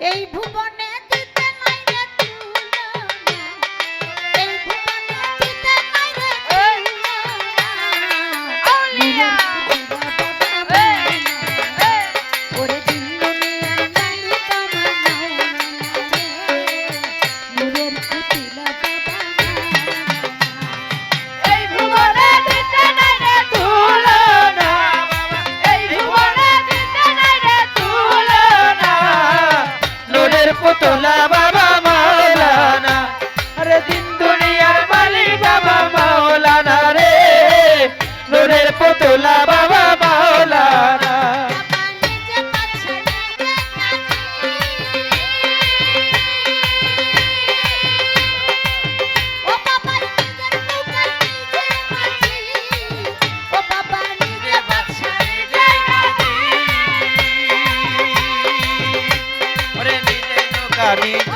এই ভুবনে हरी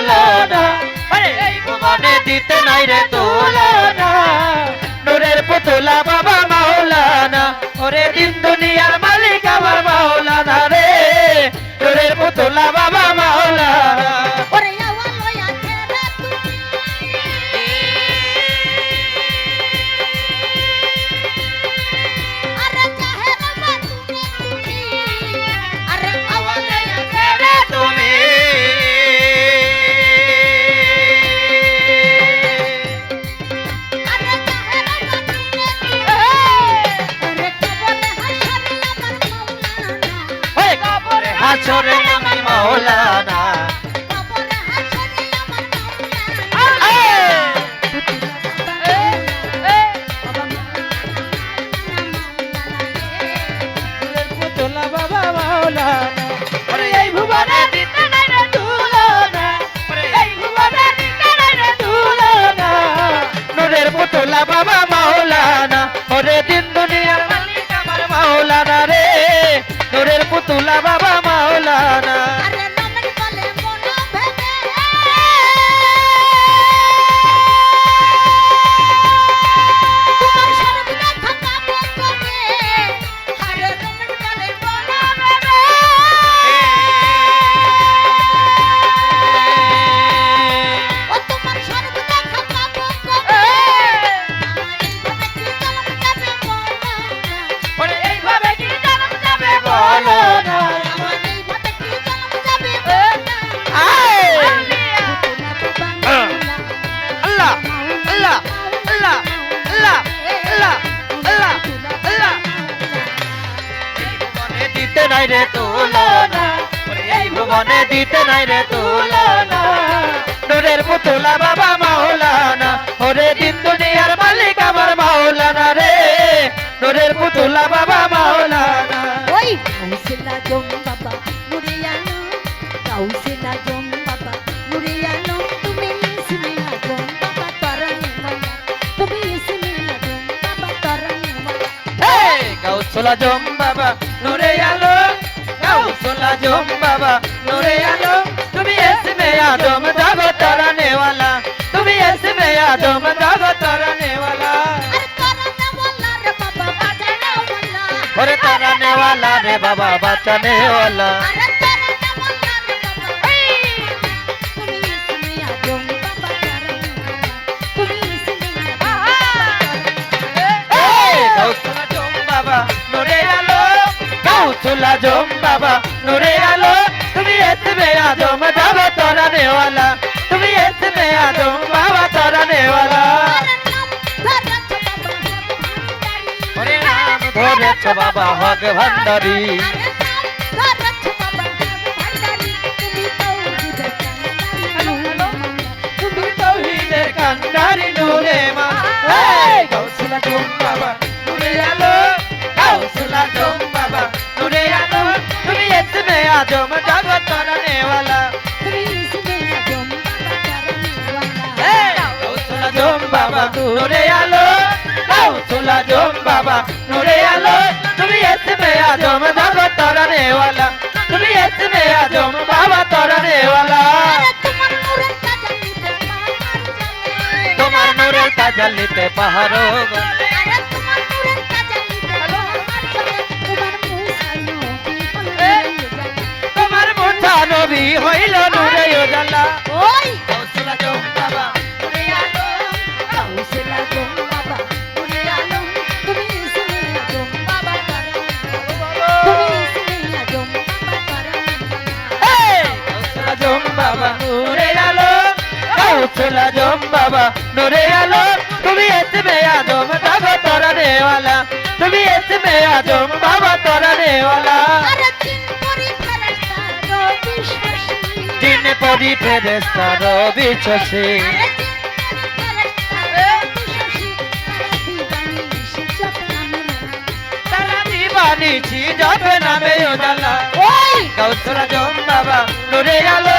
তুলনা। দিতে নাই রে তুলনা। নূরের পুতুলা বাবা মাওলানা ওরে দিন দু tu la baba maulana. নাই রে তুলনা। এই ভুবনে দিতে নাই রে তুলনা। নূরের পুতুলা বাবা মাওলানা ওরে দিন দুনিয়ার মালিক আমার মাওলানা রে। নূরের পুতুলা বাবা মাওলানা। ওই কাউসিলা জম বাবা মুরিয়ানো কাউসিলা জম বাবা মুরিয়ানো তুমি ইসমিনা জম বাবা তরণীওয়ালা তুমি ইসমিনা জম বাবা তরণীওয়ালা Hey! Gausula jom baba, nure alo. রসুল আজম বাবা নূরে আলম তুমি এসমে আদম দাগো তরানেওয়ালা তুমি এসমে আদম দাগো তরানেওয়ালা ওরে তরানেওয়ালা রে বাবা বাঁচানেওয়ালা রসুল আজম বাবা নুরে আলো তুমি এসমে আজম বাবা তোরা নেওয়ালা। তুমি এসমে আজম বাবা তোরা নেওয়ালা। ধরেছ বাবা হক ভান্ডারি। তুমি তো হিদের কান্ডারি নুরে মা। বাবা। নূরে আলো, তুমি এসমে আজম বাবা তোরা নেওয়ালা। তুমি এসমে আজম বাবা তোরা নেওয়ালা। তোমার নূরের কাজলিতে পাহাড় বাবা নরে আলো তুমি এসবে আদম বাবা তোরা নেওয়ালা। তুমি এসবে আদম বাবা তোরা নেওয়ালা। দিন পরি ফেরেস্তা রবি চষে যাবে নামে ওদালা ওই! জম বাবা নূরে আলো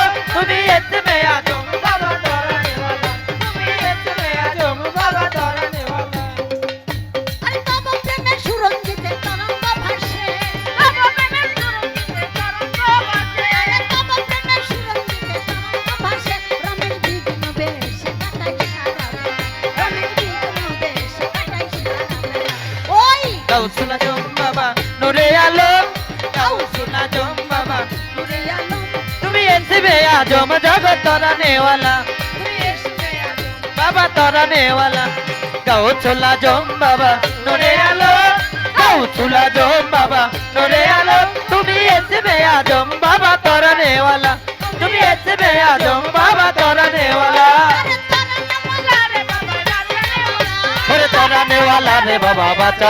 বে আজম জগৎ তোরা নেওয়ালা বাবা তোরা নেওয়ালা গাও ছোলা জম বাবা, নরে আলো। গাও ছোলা জম বাবা, নরে আলো। তুমি এসবে আজম বাবা তোরা নেওয়ালা তুমি এসবে আজম বাবা তোরা নেওয়ালা রে বাবা বাঁচা